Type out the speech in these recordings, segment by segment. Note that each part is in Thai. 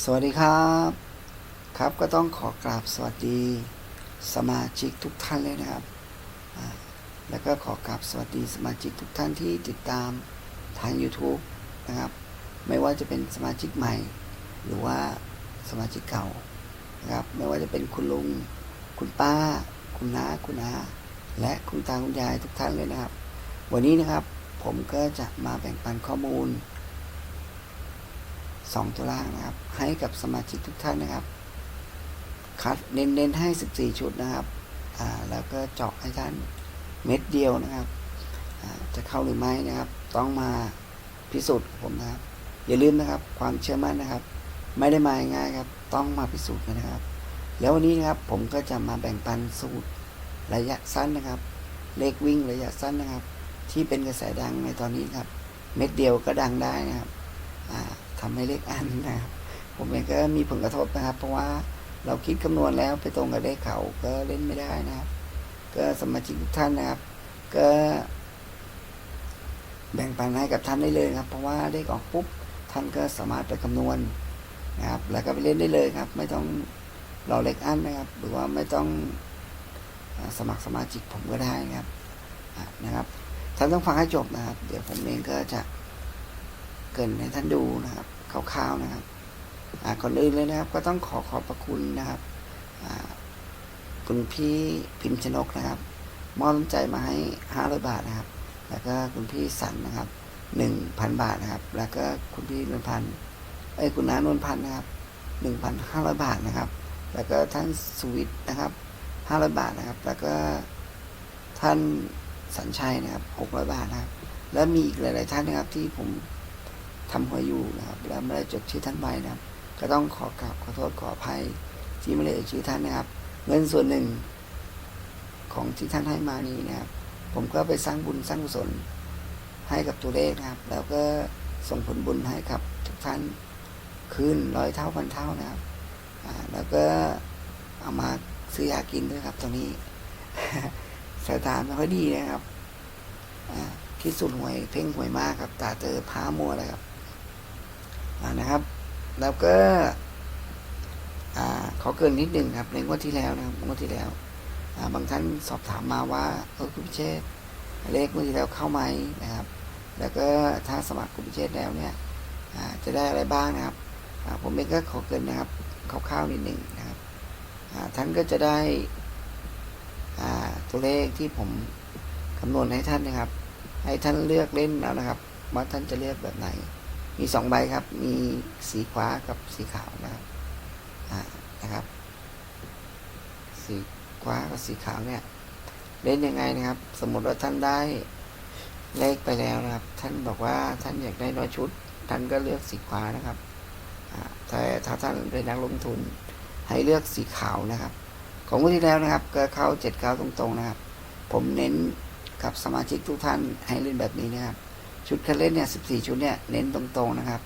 สวัสดีครับ ครับก็ต้องขอกราบสวัสดีสมาชิกทุกท่านเลยนะครับ แล้วก็ขอกราบสวัสดีสมาชิกทุกท่านที่ติดตามทาง YouTube นะครับ ไม่ว่าจะเป็นสมาชิกใหม่ หรือว่าสมาชิกเก่านะครับ ไม่ว่าจะเป็นคุณลุง คุณป้า คุณน้า คุณอา และคุณตาคุณยายทุกท่านเลยนะครับ วันนี้นะครับผมก็จะมาแบ่งปันข้อมูล สองตัวล่างนะครับ ให้กับสมาชิกทุกท่านนะครับ คัดเน้นๆให้ 14 ชุดนะครับ อ่า แล้วก็เจาะให้ท่านเม็ดเดียวนะครับ อ่า จะเข้าหรือไม่นะครับ ต้องมาพิสูจน์ผมนะครับ อย่าลืมนะครับ ความเชื่อมั่นนะครับ ไม่ได้มาง่ายครับ ต้องมาพิสูจน์กันนะครับ แล้ววันนี้นะครับ ผมก็จะมาแบ่งปันสูตรระยะสั้นนะครับ เลขวิ่งระยะสั้นนะครับ ที่เป็นกระแสดังในตอนนี้ครับ เม็ดเดียวก็ดังได้นะครับ อ่าทำให้เลขอันนะครับผมเองก็มีผลกระทบนะครับ เพราะว่าเราคิดคำนวณแล้วไปตรงกับเลขเขาก็เล่นไม่ได้นะครับ ก็สมาชิกทุกท่านนะครับ ก็แบ่งปันให้กับท่านได้เลยครับ เพราะว่าเลขออกปุ๊บท่านก็สามารถไปคำนวณนะครับ แล้วก็ไปเล่นได้เลยครับ ไม่ต้องรอเลขอันนะครับ หรือว่าไม่ต้องสมัครสมาชิกผมก็ได้นะครับนะครับท่านต้องฟังให้จบนะครับ เดี๋ยวผมเองก็จะ เกินให้ท่านดูนะครับคร่าวๆนะครับอ่าก่อนอื่นเลยนะครับ ก็ต้องขอขอบพระคุณนะครับคุณพี่พิมพ์ชนกนะครับ มอบใจมาให้ห้าร้อยบาทนะครับ แล้วก็คุณพี่สันนะครับหนึ่งพันบาทนะครับ แล้วก็คุณพี่นวลพันธ์เอ้ยคุณน้านวลพันธ์นะครับหนึ่งพันห้าร้อยบาทนะครับ แล้วก็ท่านสุวิทย์นะครับห้าร้อยบาทนะครับ แล้วก็ท่านสัญชัยนะครับหกร้อยบาทนะครับ แล้วมีอีกหลาย ๆ ท่านนะครับที่ผม ทำหัวอยู่นะครับแล้วไม่ได้จดชื่อท่านไว้นะครับ ก็ต้องขอกราบขอโทษขออภัยที่ไม่ได้เอ่ยชื่อท่านนะครับ เงินส่วนหนึ่งของที่ท่านให้มานี้นะครับ ผมก็ไปสร้างบุญสร้างกุศลให้กับตัวเลขนะครับ แล้วก็ส่งผลบุญให้กับทุกท่านคืนร้อยเท่าพันเท่านะครับแล้วก็เอามาซื้อยากินด้วยครับตรงนี้สายตาไม่ค่อยดีนะครับอ่าคิดสุดหวยเพ่งหวยมากครับ ตาเจอพ้ามัวเลยครับ นะครับ แล้วก็อ่าขอเกินนิดหนึ่งครับในงวดที่แล้วนะครับงวดที่แล้วาบางท่านสอบถามมาว่าเออคุณพิเชษเลขงวดที่แล้วเข้าไหมนะครับ แล้วก็ถ้าสมัครคุณพิเชษแล้วเนี่ยจะได้อะไรบ้างนะครับผมเองก็ขอเกินนะครับคร่าวๆนิดหนึ่งนะครับท่านก็จะได้ตัวเลขที่ผมคำนวณให้ท่านนะครับ ให้ท่านเลือกเล่นแล้วนะครับ ว่าท่านจะเลือกแบบไหน มีสองใบครับ มีสีขวากับสีขาวนะครับอ่านะครับ สีขวากับสีขาวเนี่ยเล่นยังไงนะครับ สมมติว่าท่านได้เลขไปแล้วนะครับ ท่านบอกว่าท่านอยากได้น้อยชุด ท่านก็เลือกสีขวานะครับแต่ถ้าท่านเป็นนักลงทุนให้เลือกสีขาวนะครับ ของวันที่แล้วนะครับก็เข้าเจ็ดเก้าตรงๆนะครับ ผมเน้นกับสมาชิกทุกท่านให้เล่นแบบนี้นะครับ ชุดคันเล่นเนี่ย14ชุดเนี่ยเน้นตรงๆนะครับ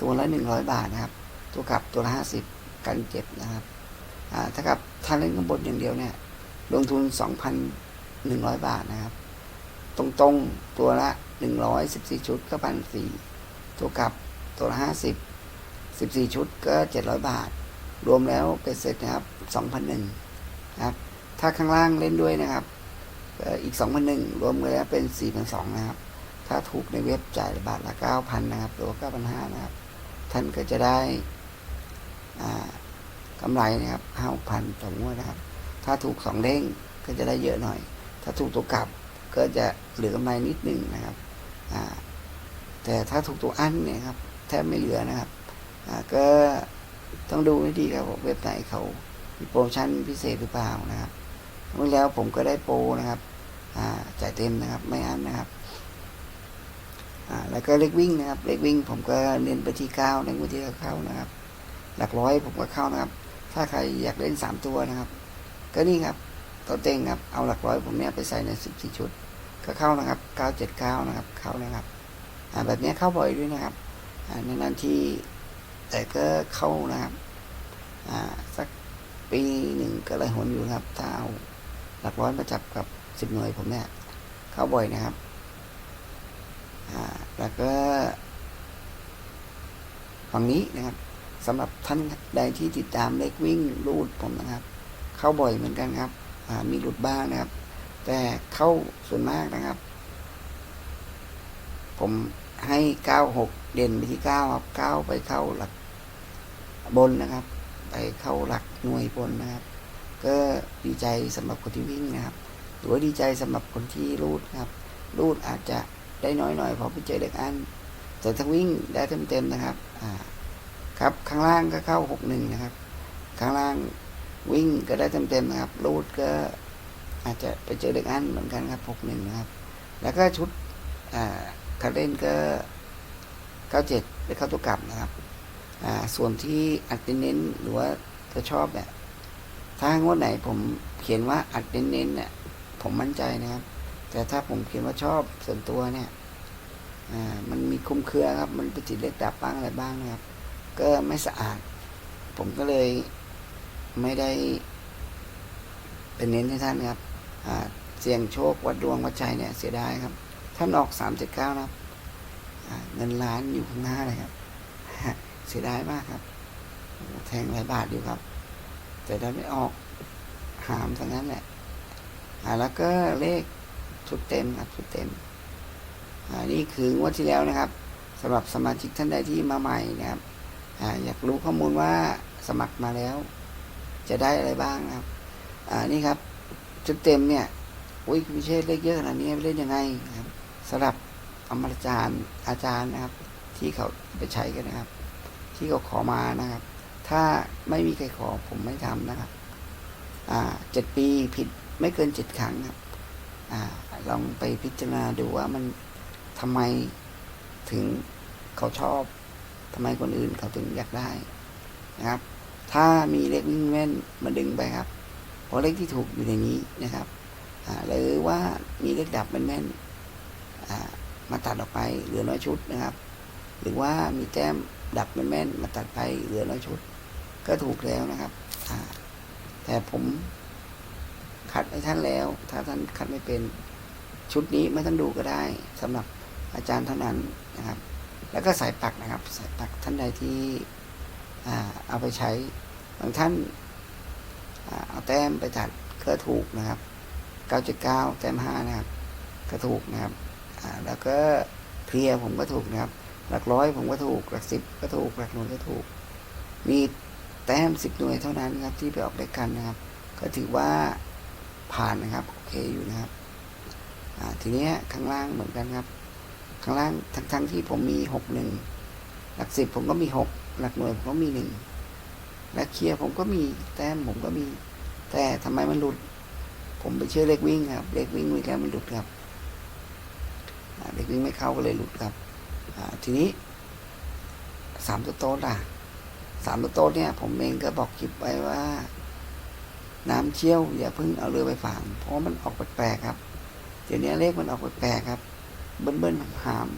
ตัวละ100บาทนะครับ ตัวกลับตัวละ50กันเจ็บนะครับอ่าถ้ากับท่านเล่นข้างบนอย่างเดียวเนี่ย ลงทุน2,100บาทนะครับ ตรงๆตัวละ114ชุดก็พันสี่ตัวกลับตัวละ50 14ชุดก็700บาท รวมแล้วเป็นเสร็จนะครับ2,001นะครับ ถ้าข้างล่างเล่นด้วยนะครับเอ่ออีก2,001รวมกันแล้วเป็น4,200นะครับ ถ้าถูกในเว็บจ่ายบาทละเก้าพันนะครับ หรือว่าเก้าพันห้านะครับ ท่านก็จะได้กำไรนะครับห้าพันต่องวดนะครับ ถ้าถูกสองเด้งก็จะได้เยอะหน่อย ถ้าถูกตัวกลับก็จะเหลือกำไรนิดหนึ่งนะครับ แต่ถ้าถูกตัวอันเนี่ยครับแทบไม่เหลือนะครับ ก็ต้องดูให้ดีครับเว็บไหนเขามีโปรโมชั่นพิเศษหรือเปล่านะครับเมื่อแล้วผมก็ได้โปรนะครับจ่ายเต็มนะครับ ไม่อั้นนะครับ แล้วก็เล็กวิ่งนะครับ เล็กวิ่งผมก็เน้นไปที่เก้าในงวดที่เข้านะครับ หลักร้อยผมก็เข้านะครับ ถ้าใครอยากเล่นสามตัวนะครับ ก็นี่ครับตัวเต็งครับ เอาหลักร้อยผมเนี่ยไปใส่ในสิบสี่ชุด ก็เข้านะครับเก้าเจ็ดเก้านะครับ เข้านะครับอ่าแบบนี้เข้าบ่อยด้วยนะครับอ่าในนั้นที่แต่ก็เข้านะครับอ่าสักปีหนึ่งก็เลยหนอยู่นะครับถ้าเอาหลักร้อยมาจับกับสิบหน่วยผมเนี่ยเข้าบ่อยนะครับ แล้วก็ฝั่งนี้นะครับสำหรับท่านใดที่ติดตามเลขวิ่งรูดผมนะครับ เข้าบ่อยเหมือนกันครับมีหลุดบ้างนะครับ แต่เข้าส่วนมากนะครับ ผมให้เก้าหกเด่นไปที่เก้าครับเก้าไปเข้าหลักบนนะครับ ไปเข้าหลักหน่วยบนนะครับ ก็ดีใจสำหรับคนที่วิ่งนะครับ หรือว่าดีใจสำหรับคนที่รูดนะครับ รูดอาจจะ ได้น้อยหน่อยเพอไปเจอเด็กอันแต่ถ้าวิ่งได้เต็มๆนะครับ อ่า ครับข้างล่างก็เข้าหกหนึ่งนะครับ ข้างล่างวิ่งก็ได้เต็มๆนะครับ รูดก็อาจจะไปเจอเด็กอันเหมือนกันครับหกหนึ่งนะครับ แล้วก็ชุด อ่าคัดเล่นก็เก้าเจ็ดได้เข้าตัวกลับนะครับ อ่า ส่วนที่อัดเน้นๆหรือว่าจะชอบเนี่ยถ้างวดไหนผมเขียนว่าอัดเน้นๆเนี่ยผมมั่นใจนะครับ แต่ถ้าผมเขียนว่าชอบส่วนตัวเนี่ยอ่ามันมีคลุมเครือครับ มันไปติดเลขดับบ้างอะไรบ้างนะครับ ก็ไม่สะอาด ผมก็เลยไม่ได้เป็นเน้นให้ท่านครับเสี่ยงโชควัดดวงวัดใจเนี่ยเสียดายครับ ท่านออกสามเจ็ดเก้านะครับเงินล้านอยู่ข้างหน้าเลยครับ เสียดายมากครับ แทงหลายบาทอยู่ครับ แต่ถ้ไม่ออกหามทั้งนั้นแหละแล้วก็เลข ชุดเต็มครับชุดเต็มอ่านี่คืองวดที่แล้วนะครับสำหรับสมาชิกท่านใดที่มาใหม่นะครับอ่าอยากรู้ข้อมูลว่าสมัครมาแล้ว จะได้อะไรบ้างนะครับอ่านี่ครับชุดเต็มเนี่ยอุ้ยพิเชษเลขเยอะขนาดนี้เล่นยังไงครับสำหรับอมรจารย์อาจารย์นะครับ ที่เขาไปใช้กันนะครับ ที่เขาขอมานะครับ ถ้าไม่มีใครขอผมไม่ทำนะครับอ่าเจ็ดปีผิดไม่เกินเจ็ดครั้งครับ อลองไปพิจารณาดูว่ามันทำไมถึงเขาชอบทำไมคนอื่นเขาถึงอยากได้นะครับ ถ้ามีเลขวิ่งแม่นมาดึงไปครับเพราะเลขที่ถูกอยู่ในนี้นะครับหรือว่ามีเลขดับแม่นๆอ่ามาตัดออกไปเหลือน้อยชุดนะครับ หรือว่ามีแต้มดับแม่นๆมาตัดไปเหลือน้อยชุด ก็ถูกแล้วนะครับแต่ผม คัดให้ท่านแล้ว ถ้าท่านคัดไม่เป็นชุดนี้ไม่ต้องดูก็ได้สำหรับอาจารย์เท่านั้นนะครับ แล้วก็สายปักนะครับ สายปักท่านใดที่เอาไปใช้บางท่านเอาแต้มไปตัดก็ถูกนะครับ 9.9 แต้ม 5 นะครับ ก็ถูกนะครับแล้วก็เคลียร์ผมก็ถูกนะครับ หลักร้อยผมก็ถูก หลักสิบก็ถูก หลักหน่วยก็ถูก มีแต้มสิบหน่วยเท่านั้นครับที่ไปออกด้วยกันนะครับ ก็ถือว่า ผ่านนะครับโอเคอยู่นะครับทีนี้ข้างล่างเหมือนกันครับ ข้างล่างทั้งทั้งที่ผมมีหกหนึ่งหลักสิบผมก็มีหกหลักหน่วยผมก็มีหนึ่งหลักเคลียร์ผมก็มีแต้มผมก็มี แต่ทำไมมันหลุด ผมไปเชื่อเลขวิ่งครับ เลขวิ่งวิ่งแล้วมันหลุดครับเลขวิ่งไม่เข้าก็เลยหลุดครับทีนี้สามตัวโต๊ดล่ะสามตัวโต๊ดเนี่ย ผมเองก็บอกคลิปไว้ว่า น้ำเชี่ยวอย่าเพิ่งเอาเรือไปฝังเพราะมันออกแปลกๆครับ เดี๋ยวนี้เลขมันออกแปลกๆครับ เบิ้ลเบิ้ลหาม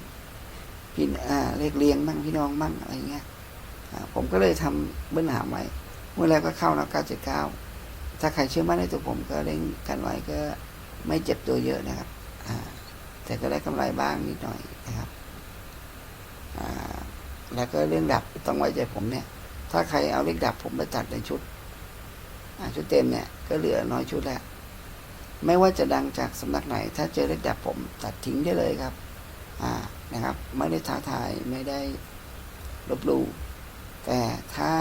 พี่อ่าเลขเรียงบ้างพี่น้องบ้างอะไรเงี้ยผมก็เลยทำเบิ้ลหามไว้เมื่อแรกก็เข้านะเก้าเจ็ดเก้าถ้าใครเชื่อมั่นในตัวผมก็เล่นกันไว้ก็ไม่เจ็บตัวเยอะนะครับอ่าแต่ก็ได้กำไรบ้างนิดหน่อยนะครับอ่าแล้วก็เรื่องดับต้องไว้ใจผมเนี่ย ถ้าใครเอาเลขดับผมไปตัดในชุด ชุดเต็มเนี่ยก็เหลือน้อยชุดแล้วไม่ว่าจะดังจากสำนักไหน ถ้าเจอเลขดับผมตัดทิ้งได้เลยครับอ่านะครับ ไม่ได้ท้าทายไม่ได้ลบลู่แต่ถ้า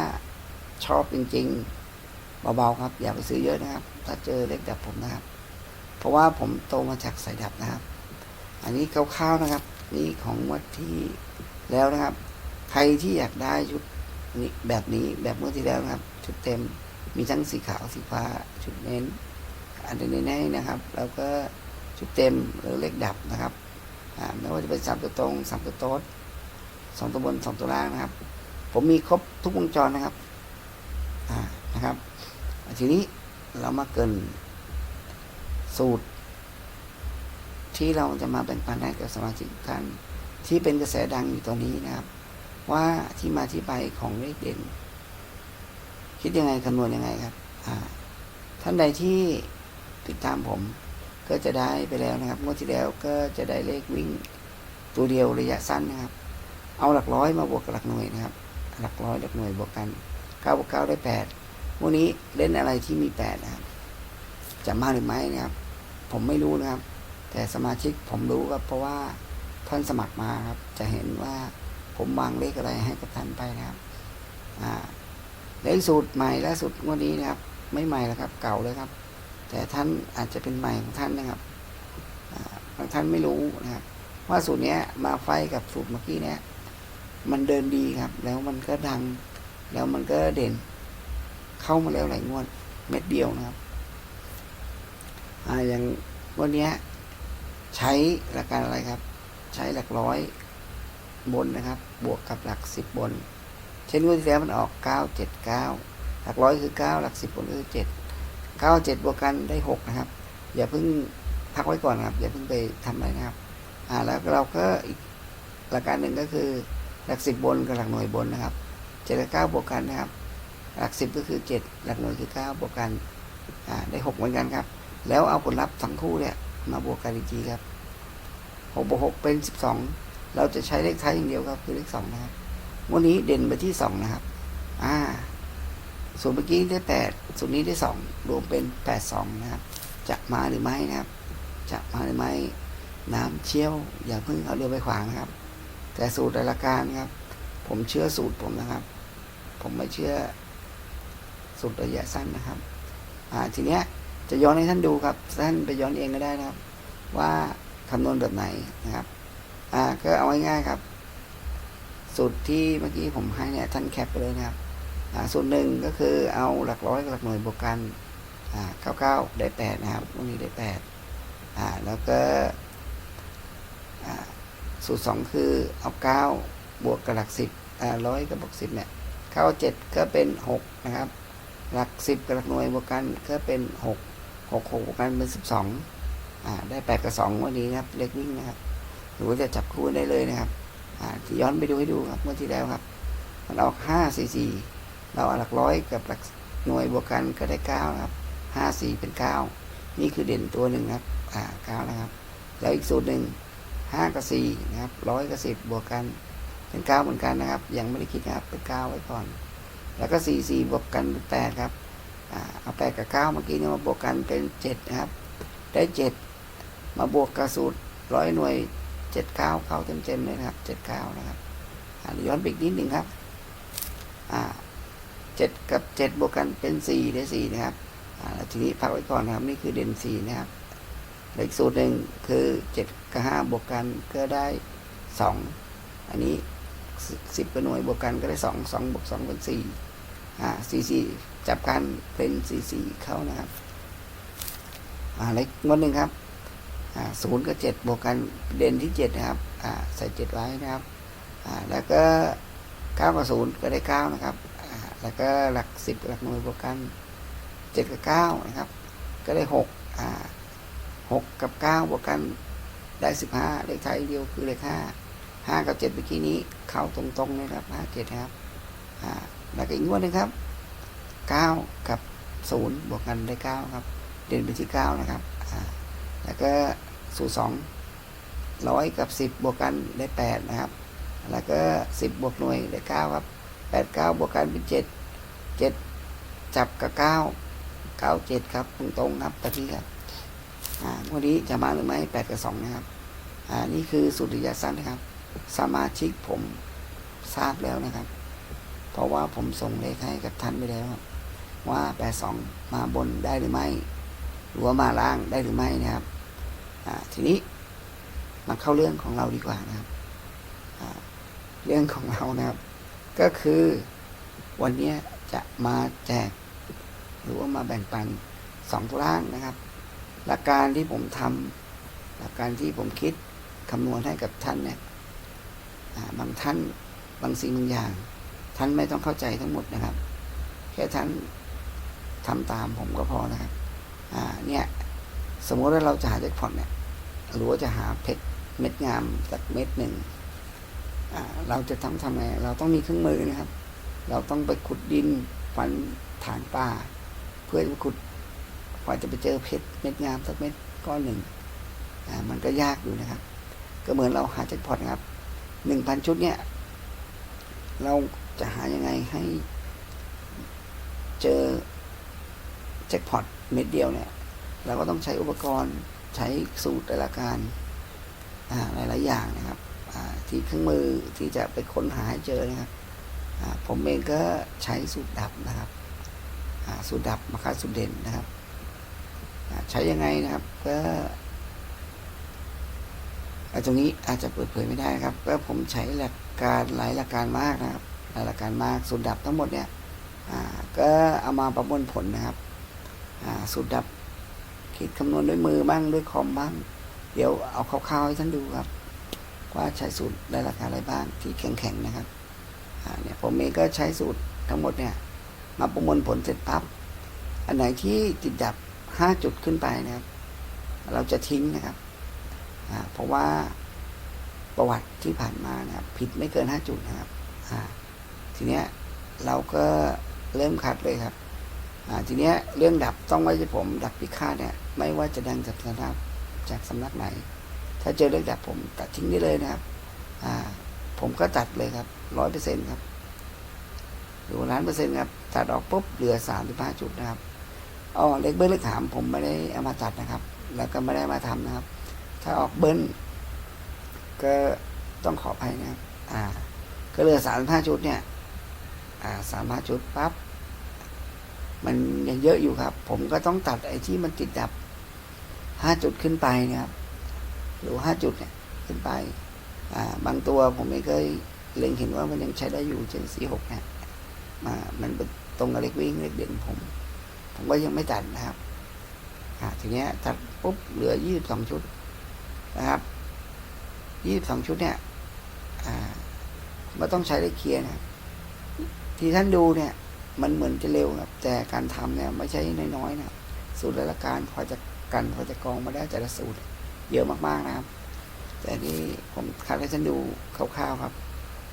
ชอบจริง ๆ เบาๆครับ อย่าไปซื้อเยอะนะครับ ถ้าเจอเลขดับผมนะครับ เพราะว่าผมโตมาจากสายดับนะครับ อันนี้คร่าวๆนะครับ นี่ของงวัดที่แล้วนะครับ ใครที่อยากได้ชุดนี้แบบนี้แบบเมื่อที่แล้วนะครับ ชุดเต็ม มีทั้งสีขาวสีฟ้าชุดเน้นอันนี้ให้นะครับ แล้วก็ชุดเต็มหรือเลขดับนะครับไม่ว่าจะเป็นสามตัวตรงสามตัวโต๊ดสองตัวบนสองตัวล่างนะครับ ผมมีครบทุกวงจรนะครับนะครับ ทีนี้เรามาเกินสูตร ที่เราจะมาแบ่งปันให้กับสมาชิกทุกท่านที่เป็นกระแสดังอยู่ตอนนี้นะครับ ว่าที่มาที่ไปของเลขเด่น คิดยังไงคำนวณยังไงครับท่านใดที่ติดตามผมก็จะได้ไปแล้วนะครับงวดที่แล้วก็จะได้เลขวิ่งตัวเดียวระยะสั้นนะครับ เอาหลักร้อยมาบวกกับหลักหน่วยนะครับ หลักร้อยหลักหน่วยบวกกันเก้าบวกเก้าได้แปดวันนี้เล่นอะไรที่มีแปดนะครับจะมาหรือไม่นะครับ ผมไม่รู้นะครับ แต่สมาชิกผมรู้ครับเพราะว่าท่านสมัครมาครับ จะเห็นว่าผมวางเลขอะไรให้กับท่านไปนะครับ อ่า เลขสูตรใหม่และสุดงวันนี้นะครับ ไม่ใหม่แล้วครับ เก่าเลยครับ แต่ท่านอาจจะเป็นใหม่ของท่านนะครับบางท่านไม่รู้นะครับ ว่าสูตรนี้มาไฟกับสูตรเมื่อกี้เนี้ยมันเดินดีครับ แล้วมันก็ดัง แล้วมันก็เด่น เข้ามาแล้วหลายงวดเม็ดเดียวนะครับอ่าอย่างวันนี้ใช้หลักการอะไรครับ ใช้หลักร้อยบนนะครับ บวกกับหลักสิบบน ช่นงวดที่แล้วมันออกเก้าเจ็ดเก้าหลักร้อยคือเก้าหลักสิบบนคือเจ็ดเก้าเจ็ดบวกกันได้หกนะครับ อย่าเพิ่งพักไว้ก่อนครับ อย่าเพิ่งไปทำอะไรนะครับ อ่าแล้วเราก็อีกหลักการหนึ่งก็คือหลักสิบบนกับหลักหน่วยบนนะครับเจ็ดกับเก้าบวกกันนะครับ หลักสิบก็คือเจ็ดหลักหน่วยคือเก้าบวกกันอ่าได้หกเหมือนกันครับ แล้วเอาผลลัพธ์ทั้งคู่เนี่ยมาบวกกันอีกทีครับหกบวกหกเป็นสิบสองเราจะใช้เลขท้ายอย่างเดียวครับคือเลขสองนะครับ วันนี้เด่นไปที่สองนะครับ อ่า ส่วนเมื่อกี้ได้แปดส่วนนี้ได้สองรวมเป็นแปดสองนะครับ จะมาหรือไม่นะครับ จะมาหรือไม่ น้ำเชี่ยว อย่าเพิ่งเอาเรือไปขวางนะครับ แต่สูตรราการครับ ผมเชื่อสูตรผมนะครับ ผมไม่เชื่อสูตรระยะสั้นนะครับ อ่า ทีเนี้ยจะย้อนให้ท่านดูครับ ท่านไปย้อนเองก็ได้นะครับ ว่าคำนวณแบบไหนนะครับ อ่า ก็เอาง่ายๆครับ สูตรที่เมื่อกี้ผมให้เนี่ยท่านแคปไปเลยนะครับสูตรหนึ่งก็คือเอาหลักร้อยกับหลักหน่วยบวกกันเก้าเก้าได้แปดนะครับวันนี้ได้แปดแล้วก็สูตรสองคือเอาเก้าบวกกับหลักสิบร้อยกับบวกสิบเนี่ยเก้าเจ็ดก็เป็นหกนะครับ หลักสิบกับหลักหน่วยบวกกันก็เป็นหกหกหกบวกกันเป็นสิบสองได้แปดกับสองวันนี้นะครับ เลขวิ่งนะครับ หรือว่าจะจับคู่ได้เลยนะครับ ย้อนไปดูให้ดูครับเมื่อที่แล้วครับ มันออกห้าสี่สี่เราเอาหลักร้อยกับหลักหน่วยบวกกันก็ได้เก้าครับห้าสี่เป็นเก้านี่คือเด่นตัวหนึ่งครับอ่าเก้านะครับ แล้วอีกสูตรหนึ่งห้ากับสี่นะครับร้อยกับสิบบวกกันเป็นเก้าเหมือนกันนะครับ ยังไม่ได้คิดนะครับเป็นเก้าไว้ก่อน แล้วก็สี่สี่บวกกันเป็นแปดครับอ่าเอาแปดกับเก้าเมื่อกี้เนี่ยมาบวกกันเป็นเจ็ดนะครับ ได้เจ็ดมาบวกกับสูตรร้อยหน่วย เจ็ดเก้าเข้าเต็มเต็มๆเลยนะครับเจ็ดเก้านะครับอ่าย้อนไปอีกนิดหนึ่งครับอ่าเจ็ดกับเจ็ดบวกกันเป็นสี่ได้สี่นะครับอ่าทีนี้พักไว้ก่อนนะครับนี่คือเด่นสี่นะครับแล้วอีกสูตรหนึ่งคือเจ็ดกับห้าบวกกันก็ได้สองอันนี้สิบกับหน่วยบวกกันก็ได้สองสองบวกสองเป็นสี่อ่าสี่สี่จับกันเป็นสี่สี่เข้านะครับอ่าเล็กงวดหนึ่งครับ ศูนย์กับเจ็ดบวกกันเด่นที่เจ็ดนะครับใส่เจ็ดไว้นะครับแล้วก็เก้ากับศูนย์ก็ได้เก้านะครับแล้วก็หลักสิบหลักหน่วยบวกกันเจ็ดกับเก้านะครับ ก็ได้หกหกกับเก้าบวกกันได้สิบห้าเลขไทยเดียวคือเลขห้าห้ากับเจ็ดเมื่อกี้นี้เข้าตรงๆเลยครับห้าเจ็ดครับแล้วก็อีกงวดนึงครับเก้ากับศูนย์บวกกันได้เก้าครับ เด่นไปที่เก้านะครับ แล้วก็สูตรสองร้อยกับสิบบวกกันได้แปดนะครับ แล้วก็สิบบวกหน่วยได้เก้าครับแปดเก้าบวกกันเป็นเจ็ดเจ็ดจับกับเก้าเก้าเจ็ดครับตรงๆครับตะที่ครับอ่าวันนี้จะมาหรือไม่แปดกับสองนะครับอ่านี่คือสูตรระยะสั้นนะครับ สมาชิกผมทราบแล้วนะครับ เพราะว่าผมส่งเลขให้กับท่านไปแล้วว่าแปดสองมาบนได้หรือไม่ หรือว่ามาล่างได้หรือไม่นะครับทีนี้มาเข้าเรื่องของเราดีกว่านะครับเรื่องของเรานะครับ ก็คือวันนี้จะมาแจก หรือว่ามาแบ่งปันสองตัวล่างนะครับ หลักการที่ผมทำหลักการที่ผมคิดคำนวณให้กับท่านเนี่ยบางท่านบางสิ่งบางอย่าง ท่านไม่ต้องเข้าใจทั้งหมดนะครับ แค่ท่านทำตามผมก็พอนะครับ อ่าเนี่ยสมมติว่าเราจะหาแจ็คพอตเนี่ยหรือว่าจะหาเพชรเม็ดงามสักเม็ดหนึ่งอ่าเราจะทำทำไงเราต้องมีเครื่องมือนะครับ เราต้องไปขุดดินฟันฐานป่า เพื่อจะขุดกว่าจะไปเจอเพชรเม็ดงามสักเม็ดก้อนหนึ่งอ่ามันก็ยากอยู่นะครับ ก็เหมือนเราหาแจ็คพอตนะครับหนึ่งพันชุดเนี่ย เราจะหายังไงให้เจอแจ็คพอต เม็ดเดียวเนี่ย เราก็ต้องใช้อุปกรณ์ใช้สูตรแต่ละการหลายๆอย่างนะครับที่เครื่องมือที่จะไปค้นหาให้เจอนะครับผมเองก็ใช้สูตรดับนะครับสูตรดับมาคาสูตรเด่นนะครับใช้ยังไงนะครับก็ตรงนี้อาจจะเปิดเผยไม่ได้ครับ ก็ผมใช้หลักการหลายหลักการมากนะครับหลายหลักการมากสูตรดับทั้งหมดเนี่ยก็เอามาประมวลผลนะครับ สูตรดับคิดคำนวณด้วยมือบ้างด้วยคอมบ้าง เดี๋ยวเอาคร่าวๆให้ท่านดูครับ ว่าใช้สูตรได้ราคาอะไรบ้างที่แข็งๆนะครับเนี่ยผมเองก็ใช้สูตรทั้งหมดเนี่ยมาประมวลผลเสร็จปั๊บอันไหนที่ติดดับห้าจุดขึ้นไปนะครับ เราจะทิ้งนะครับเพราะว่าประวัติที่ผ่านมานะครับ ผิดไม่เกินห้าจุดนะครับทีเนี้ยเราก็เริ่มคัดเลยครับ ทีเนี้ยเรื่องดับต้องไม่ใช่ผม ดับพิฆาตเนี่ยไม่ว่าจะดังจากสำนักจากสำนักไหน ถ้าเจอเรื่องดับผมตัดทิ้งได้เลยนะครับอ่าผมก็ตัดเลยครับร้อยเปอร์เซ็นต์ครับหรือล้านเปอร์เซ็นต์ครับตัดออกปุ๊บเหลือสามสิบห้าจุดนะครับอ๋อเล็กเบิ้ลเล็กหามผมไม่ได้เอามาตัดนะครับ แล้วก็ไม่ได้มาทำนะครับ ถ้าออกเบิ้ลก็ต้องขออภัยนะครับ อ่า ก็เหลือสามสิบห้าจุดเนี่ย อ่าสามห้าจุดปั๊บ มันยังเยอะอยู่ครับ ผมก็ต้องตัดไอ้ที่มันติดดับห้าจุดขึ้นไปนะครับหรือห้าจุดเนี่ยขึ้นไป อ่า บางตัวผมไม่เคยเล็งเห็นว่ามันยังใช้ได้อยู่เช่นสี่หกเนี่ยมามันตรงกับเล็กวิ่งเล็กเด่นผม ผมก็ยังไม่ตัดนะครับ อ่าทีเนี้ยตัดปุ๊บเหลือยี่สิบสองชุดนะครับยี่สิบสองชุดเนี่ย อ่ามันต้องใช้ได้เคลียร์นะที่ท่านดูเนี่ย มันเหมือนจะเร็วครับ แต่การทำเนี่ยไม่ใช่น้อยๆนะครับสูตรและการพอจะกันพอจะกรองมาได้แต่ละสูตร เยอะมากๆนะครับ แต่นี่ผมคัดให้ท่านดูคร่าวๆครับ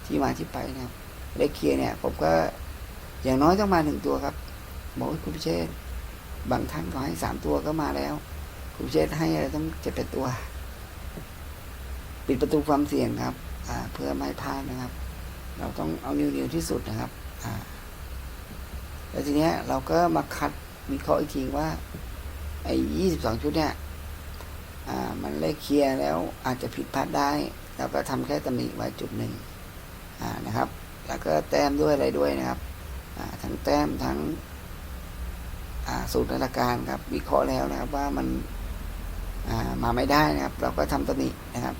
ที่มาที่ไปนะครับเลขเคียเนี่ย ผมก็อย่างน้อยต้องมาหนึ่งตัวครับบอกให้คุณพิเชษบางท่านก็ให้สามตัวก็มาแล้ว คุณพิเชษให้อะไรต้องเจ็ดแปดตัว ปิดประตูความเสี่ยงครับอ่าเพื่อไม่พลาดนะครับ เราต้องเอานิ้วๆที่สุดนะครับอ่า แล้วทีเนี้ยเราก็มาคัดวิเคราะห์อีกทีว่าไอ้ยี่สิบสองชุดเนี่ยอ่ามันเลขเคลียร์แล้วอาจจะผิดพลาดได้แล้วก็ทำแค่ตำหนิไว้จุดหนึ่งอ่านะครับ แล้วก็แต้มด้วยอะไรด้วยนะครับอ่าทั้งแต้มทั้งอ่าสูตรราการครับวิเคราะห์แล้วนะครับว่ามันอ่ามาไม่ได้นะครับ เราก็ทำตำหนินะครับ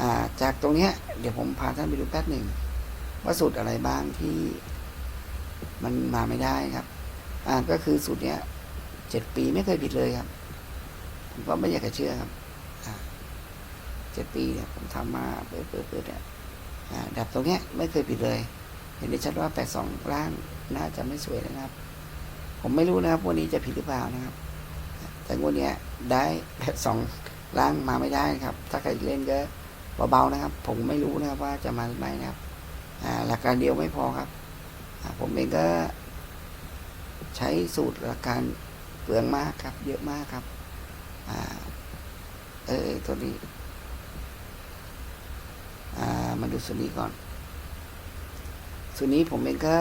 อ่าจากตรงเนี้ยเดี๋ยวผมพาท่านไปดูแป๊บหนึ่งว่าสูตรอะไรบ้างที่ มันมาไม่ได้ครับ อ่าก็คือสูตรเนี้ยเจ็ดปีไม่เคยผิดเลยครับ ผมก็ไม่อยากจะเชื่อครับเจ็ดปีเนี่ยผมทำมาเปิดเปิดเปิดเนี่ยอ่าดับตรงเนี้ยไม่เคยผิดเลย เห็นได้ชัดว่าแปดสองล่างน่าจะไม่สวยนะครับ ผมไม่รู้นะครับวันนี้จะผิดหรือเปล่านะครับ แต่งวันเนี้ยได้แปดสองล่างมาไม่ได้ครับ ถ้าใครเล่นก็เบาๆนะครับ ผมไม่รู้นะครับว่าจะมาหรือไม่นะครับอ่าหลักการเดียวไม่พอครับ ผมเองก็ใช้สูตรลัการเปลืองมากครับ เยอะมากครับอ่าเออตัวนี้ อ่ามาดูส่วนนี้ก่อน ส่วนนี้ผมเองก็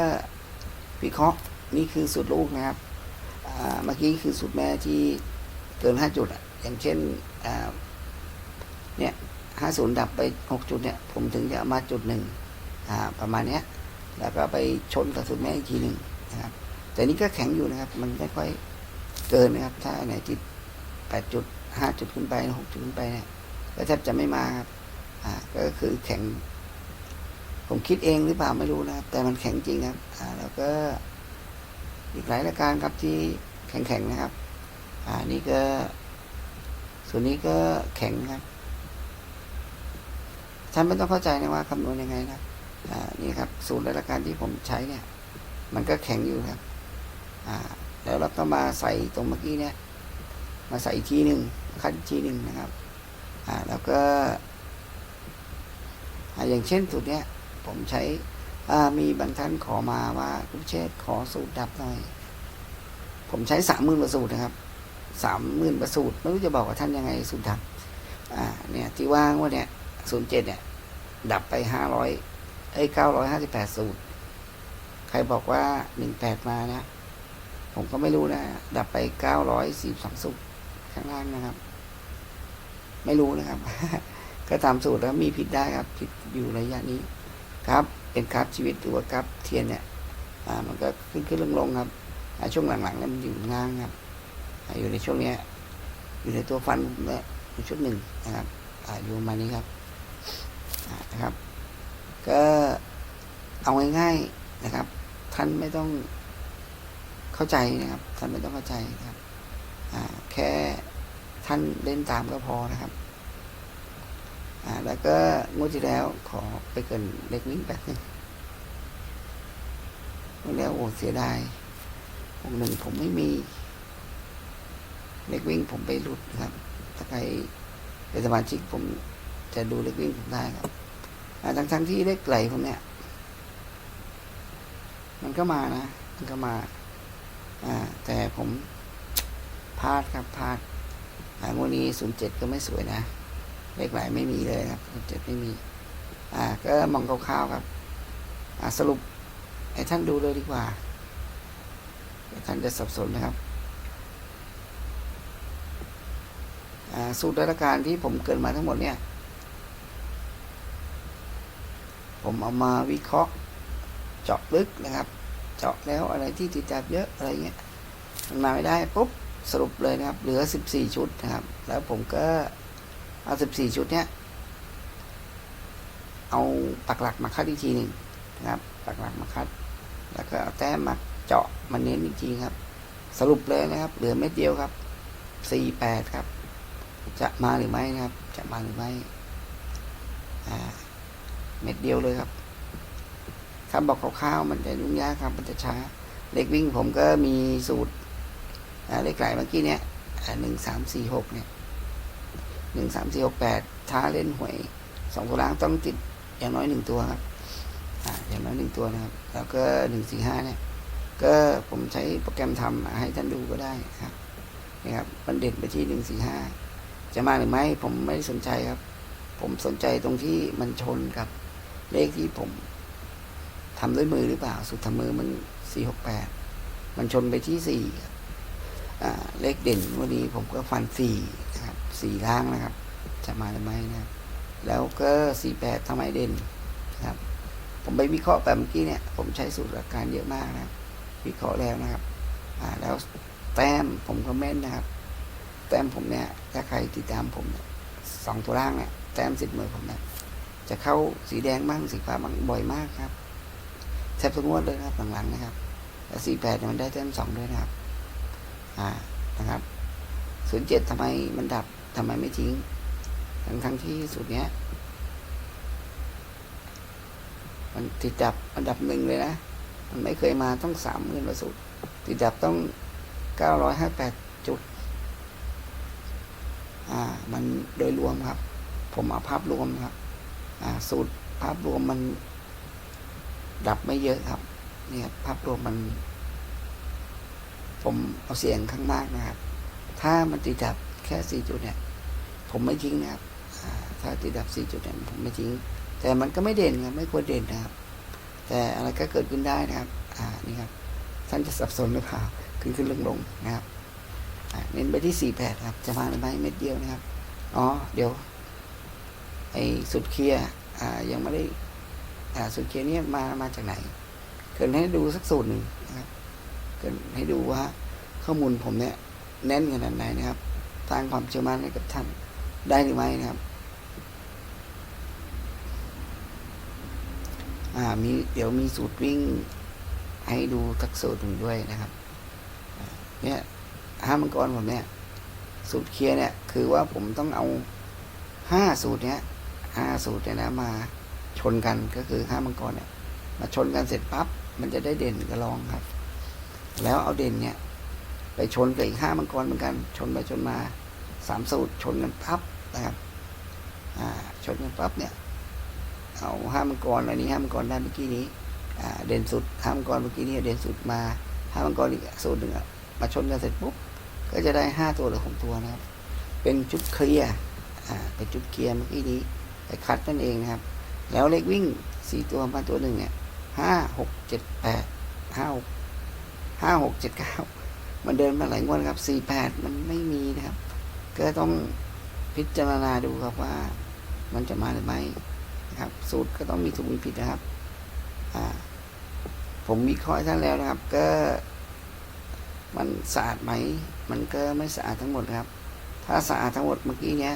วิเคราะห์นี่คือสูตรลูกนะครับเมื่อกี้คือสูตรแม่ที่เกินห้าจุด อย่างเช่นเนี่ยห้าศูนย์ดับไปหกจุดเนี่ย ผมถึงจะเอามาจุดหนึ่งประมาณเนี้ย แล้วก็ไปชนกับสูตรแม่อีกทีหนึ่งนะครับ แต่นี่ก็แข็งอยู่นะครับ มันไม่ค่อยเกินนะครับ ถ้าไหนที่แปดจุดห้าจุดขึ้นไปหกจุดขึ้นไปเนี่ยก็แทบจะไม่มาครับ อ่า ก็คือแข็ง ผมคิดเองหรือเปล่าไม่รู้นะครับ แต่มันแข็งจริงครับ อ่า แล้วก็อีกหลายรายการครับที่แข็งๆนะครับ อ่า นี่ก็ ส่วนนี้ก็แข็งครับ ท่านไม่ต้องเข้าใจนะว่าคำนวณยังไงนะ นี่ครับสูตรและการที่ผมใช้เนี่ย มันก็แข็งอยู่ครับแล้วเราก็มาใส่ตรงเมื่อกี้เนี่ย มาใส่อีกทีหนึ่งคัดอีกทีหนึ่งนะครับแล้วก็ออย่างเช่นสูตรเนี้ยผมใช้อ่ามีบางท่านขอมาว่าคุณเชษขอสูตรดับหน่อย ผมใช้สามหมื่นประสูตรนะครับสามหมื่นประสูตรไม่รู้จะบอกกับท่านยังไงสูตรดับเนี่ยที่ว่างว่าเนี่ยศูนย์เจ็ดเนี่ยดับไปห้าร้อย เอ้ยเก้าร้อยห้าสิบแปดสูตร ใครบอกว่าหนึ่งแปดมานะ ผมก็ไม่รู้นะ ดับไปเก้าร้อยสี่สองสุกข้างล่างนะครับ ไม่รู้นะครับ ก็ตามสูตรแล้วมีผิดได้ครับ ผิดอยู่ระยะนี้ ครับ เป็นกราฟชีวิตหรือว่ากราฟเทียนเนี่ย อ่า มันก็ขึ้นขึ้นลงลงครับช่วงหลังๆเนี่ยมันอยู่ล่างครับอยู่ในช่วงเนี้ย อยู่ในตัวฟันเนี่ยชุดหนึ่งนะครับออยู่มานี้ครับนะครับ ก็เอาง่ายๆนะครับ ท่านไม่ต้องเข้าใจนะครับ ท่านไม่ต้องเข้าใจนะครับแค่ท่านเล่นตามก็พอนะครับแล้วก็งวดที่แล้วขอไปเกินเล็กวิ่งแป๊บนึงงวดแล้วโอ้เสียดายหกหนึ่งผมไม่มี เล็กวิ่งผมไปหลุดนะครับ ถ้าใครเป็นสมาชิกผมจะดูเล็กวิ่งผมได้ครับ ทั้งทั้งๆที่เล็กไหลผมเนี่ยมันก็มานะ มันก็มา อ่า แต่ผมพลาดครับพลาดอ่างวดนี้ศูนย์เจ็ดก็ไม่สวยนะ เลขไหลไม่มีเลยครับศูนย์เจ็ดไม่มี อ่า ก็มองคร่าวๆครับ อ่าสรุปให้ท่านดูเลยดีกว่า ท่านจะสับสนนะครับสูตรราชการที่ผมเกิดมาทั้งหมดเนี่ย ผมเอามาวิเคราะห์เจาะลึกนะครับ เจาะแล้วอะไรที่ติดจับเยอะอะไรเงี้ยมันมาไม่ได้ปุ๊บสรุปเลยนะครับ เหลือสิบสี่ชุดนะครับ แล้วผมก็เอาสิบสี่ชุดเนี้ยเอาปักหลักมาคัดอีกทีหนึ่งนะครับปักหลักมาคัด แล้วก็เอาแต้มมาเจาะมาเน้นอีกทีครับ สรุปเลยนะครับ เหลือเม็ดเดียวครับสี่แปดครับ จะมาหรือไม่นะครับ จะมาหรือไม่อ่า เม็ดเดียวเลยครับคำบอกคร่าวๆมันจะยุ่งยากครับ มันจะช้า เลขวิ่งผมก็มีสูตรอ่าเลขไหลเมื่อกี้เนี้ยหนึ่งสามสี่หกเนี่ยหนึ่งสามสี่หกแปดท้าเล่นหวยสองตัวล่างต้องติดอย่างน้อยหนึ่งตัวครับออย่างน้อยหนึ่งตัวนะครับ แล้วก็หนึ่งสี่ห้าเนี่ย ก็ผมใช้โปรแกรมทำมาให้ท่านดูก็ได้ครับนี่ครับมันเด่นไปที่หนึ่งสี่ห้าจะมาหรือไม่ผมไม่สนใจครับ ผมสนใจตรงที่มันชนกับ เลขที่ผมทำด้วยมือหรือเปล่า สุดทำมือมันสี่หกแปดมันชนไปที่สี่เลขเด่นวันนี้ผมก็ฟันสี่นะครับสี่ล่างนะครับ จะมาหรือไม่นะครับแล้วก็สี่แปดทำไมเด่นนะครับ ผมไปวิเคราะห์แบบเมื่อกี้เนี่ย ผมใช้สูตรหลักการเยอะมากนะวิเคราะห์แล้วนะครับแล้วแต้มผมก็แม่นนะครับ แต้มผมเนี่ยถ้าใครติดตามผมสองตัวล่างเนี่ยแต้มสิบมือผมเนี่ย จะเข้าสีแดงบ้างสีฟ้าบ้างบ่อยมากครับแทบทุกงวดเลยนะครับหลังๆนะครับแล้วสี่แปดมันได้แต้มสองด้วยนะครับ อ่านะครับศูนย์เจ็ดทำไมมันดับทำไมไม่ทิ้ง ทั้งทั้งที่สูตรเนี้ย มันติดดับอันดับหนึ่งเลยนะ มันไม่เคยมาต้องสามหมื่นกว่าสูตรติดดับต้องเก้าร้อยห้าแปดจุด อ่า มันโดยรวมครับ ผมเอาภาพรวมครับ สูตรภาพรวมมันดับไม่เยอะครับ เนี่ยภาพรวมมัน ผมเอาเสียงข้างมากนะครับ ถ้ามันติดดับแค่สี่จุดเนี่ย ผมไม่ทิ้งนะครับถ้าติดดับสี่จุดเนี่ยผมไม่ทิ้ง แต่มันก็ไม่เด่นครับไม่ควรเด่นนะครับ แต่อะไรก็เกิดขึ้นได้นะครับ อ่านี่ครับท่านจะสับสนหรือเปล่าขึ้นขึ้นลงลงนะครับเน้นไปที่สี่แปดครับ จะมาหรือไม่เม็ดเดียวนะครับ อ๋อ เดี๋ยว ไอ้สุดเคลียร์อ่ายังไม่ได้อ่าสุดเคลียร์เนี่ยมามาจากไหน เกิดให้ดูสักสูตรหนึ่งนะครับเกิดให้ดูว่าข้อมูลผมเนี่ยแน่นขนาดไหนนะครับสร้างความเชื่อมั่นให้กับท่านได้หรือไม่นะครับอ่ามีเดี๋ยวมีสูตรวิ่งให้ดูสักสูตรหนึ่งด้วยนะครับเนี่ยห้ามังกรผมเนี่ยสูตรเคลียร์เนี่ย คือว่าผมต้องเอาห้าสูตรเนี้ย ห้าสูตรเนี่ยนะมาชนกันก็คือห้ามังกรเนี่ย มาชนกันเสร็จปั๊บมันจะได้เด่นกับรองครับ แล้วเอาเด่นเนี่ย ไปชนกับอีกห้ามังกรเหมือนกัน ชนไปชนมาสามสูตรชนกันปั๊บนะครับอ่าชนกันปั๊บเนี่ย เอาห้ามังกรอันนี้ห้ามังกรด้านเมื่อกี้นี้อ่าเด่นสุดห้ามังกรเมื่อกี้นี้เด่นสุดมาห้ามังกรอีกสูตรหนึ่งอะมาชนกันเสร็จปุ๊บก็จะได้ห้าตัวหรือหกตัวนะครับ เป็นชุดเคลียร์อ่าเป็นชุดเคลียร์เมื่อกี้นี้ ไปคัดนั่นเองนะครับ แล้วเลขวิ่งสี่ตัวมาตัวหนึ่งเนี่ยห้าหกเจ็ดแปดห้าห้าหกเจ็ดเก้ามันเดินมาหลายงวดครับสี่แปดมันไม่มีนะครับ ก็ต้องพิจารณาดูครับว่ามันจะมาหรือไม่นะครับ สูตรก็ต้องมีถูกมีผิดนะครับอ่าผมมีข้อให้ท่านแล้วนะครับ ก็มันสะอาดไหม มันก็ไม่สะอาดทั้งหมดครับ ถ้าสะอาดทั้งหมดเมื่อกี้เนี้ย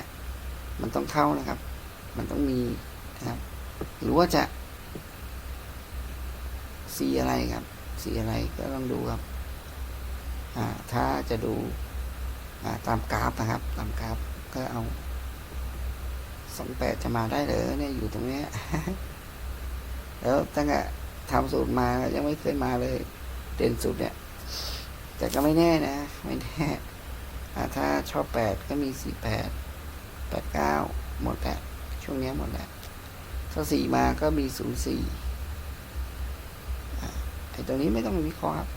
มันต้องเข้านะครับ มันต้องมีนะครับ หรือว่าจะสีอะไรครับ สีอะไรก็ต้องดูครับถ้าจะดูตามกราฟนะครับ ตามกราฟก็เอาสองแปดจะมาได้เลยเนี่ยอยู่ตรงนี้แล้วตั้งแต่ทำสูตรมายังไม่เคยมาเลย เด่นสุดเนี่ย แต่ก็ไม่แน่นะ ไม่แน่ถ้าชอบแปดก็มีสี่แปดแปดเก้าหมดแหละ ช่วงนี้หมดแหละถ้าสี่มาก็มีศูนย์สี่ไอ้ตรงนี้ไม่ต้องวิเคราะห์ครับ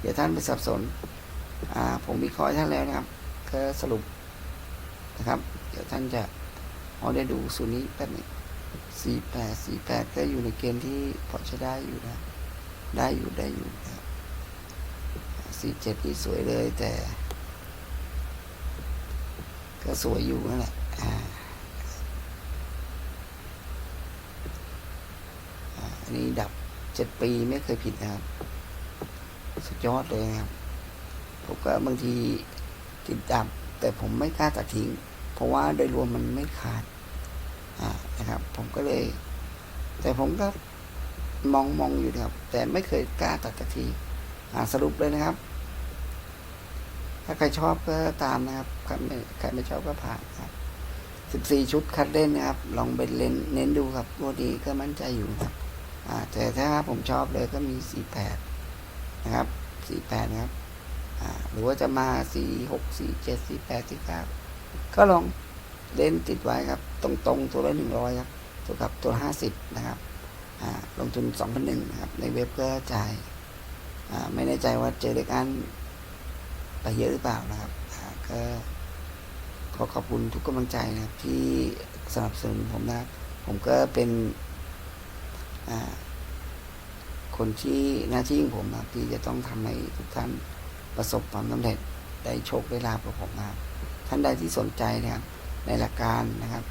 เดี๋ยวท่านไปสับสน อ่า ผมวิเคราะห์ให้ท่านแล้วนะครับ ก็สรุปนะครับ เดี๋ยวท่านจะพอาได้ดูสูตรนี้แป๊บหนึงสี่แปดสี่แปดก็อยู่ในเกณฑ์ที่พอใช้ได้อยู่นะ ได้อยู่ได้อยู่นะสี่เจ็ดนี่สวยเลยแต่ ก็สวยอยู่นั่นแหละ อ่าอ่าอั นี้ดับเจ็ดปีไม่เคยผิดนะครับ สุดยอดเลยนะครับ ผมก็บางทีติดดับ แต่ผมไม่กล้าตัดทิ้ง เพราะว่าโดยรวมมันไม่ขาดอ่านะครับ ผมก็เลย แต่ผมก็มองมองอยู่นะครับ แต่ไม่เคยกล้าตัดสักทีอ่าสรุปเลยนะครับ ถ้าใครชอบก็ตามนะครับใครไม่ชอบก็ผ่านครับสิบสี่ชุดคัดเล่นนะครับ ลองไปเล่นเน้นดูครับตัวดีก็มั่นใจอยู่ครับ แต่ถ้าผมชอบเลยก็มีสี่แปดนะครับสี่แปดนะครับหรือว่าจะมาสี่หกสี่เจ็ดสี่แปดสี่เก้าก็ลองเล่นติดไว้ครับ ตรงๆ ตัวละหนึ่งร้อยครับ ตัวกับตัวห้าสิบนะครับลงทุนสองพันหนึ่งนะครับ ในเว็บก็จ่ายไม่แน่ใจว่าเจอเด็กอันไปเยอะหรือเปล่านะครับก็ขอขอบคุณทุกกำลังใจนะครับที่สนับสนุนผมนะครับ ผมก็เป็น คนที่หน้าที่ของผมนะที่จะต้องทำให้ทุกท่านประสบความสำเร็จได้โชคได้ลาภกับผมนะครับท่านใดที่สนใจนะครับในหลักการนะครับ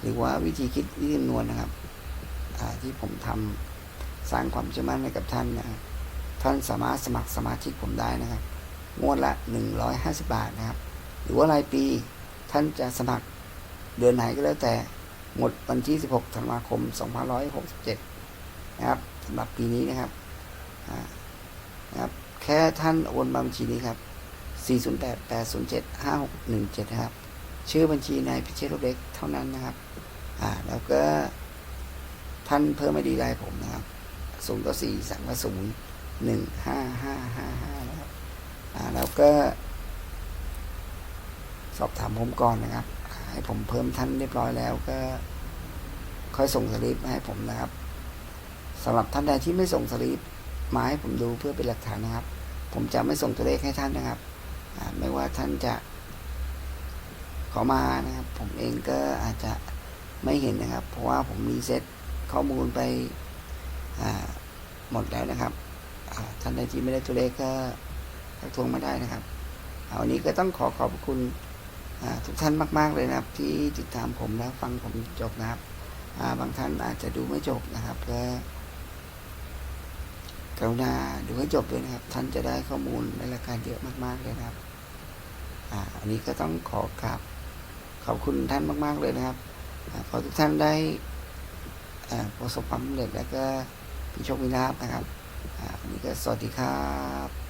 หรือว่าวิธีคิดวิธีคำนวณนะครับที่ผมทำสร้างความเชื่อมั่นให้กับท่านนะครับท่านสามารถสมัครสมาชิกผมได้นะครับ งวดละ 150 บาทนะครับ หรือว่ารายปีท่านจะสมัครเดือนไหนก็แล้วแต่หมดวันที่ 16 ธันวาคม 2567 นะครับ สำหรับปีนี้นะครับนะครับ แค่ท่านโอนบัญชีนี้ครับ 408 807 5617 นะครับ ชื่อบัญชีนายพิเชษฐ์เล็กเท่านั้นนะครับ อ่า แล้วก็ท่านเพิ่มไอดีไลน์ผมนะครับศูนย์ต่อสี่สามศูนย์หนึ่งห้าห้าห้าห้านะครับ อ่า แล้วก็ สอบถามผมก่อนนะครับ ให้ผมเพิ่มท่านเรียบร้อยแล้วก็ ค่อยส่งสลิปมาให้ผมนะครับ สำหรับท่านใดที่ไม่ส่งสลิปมาให้ผมดูเพื่อเป็นหลักฐานนะครับ ผมจะไม่ส่งตัวเลขให้ท่านนะครับ ไม่ว่าท่านจะขอมานะครับ ผมเองก็อาจจะไม่เห็นนะครับ เพราะว่าผมมีเซตข้อมูลไปหมดแล้วนะครับท่านใดที่ไม่ได้ตัวเลขก็ทักทวงมาได้นะครับเอาวันนี้ก็ต้องขอขอบคุณทุกท่านมาก ๆ เลยนะครับ ที่ติดตามผมและฟังผมจบนะครับาบางท่านอาจจะดูไม่จบนะครับก็ กรุณาดูให้จบด้วยนะครับ ท่านจะได้ข้อมูลในรายการเยอะมากๆเลยนะครับอ่าอันนี้ก็ต้องขอกราบขอบคุณท่านมาก ๆเลยนะครับขอทุกท่านได้ประสบความสำเร็จแล้วก็มีโชคมีลาภนะครับอ่าอันนี้ก็สวัสดีครับ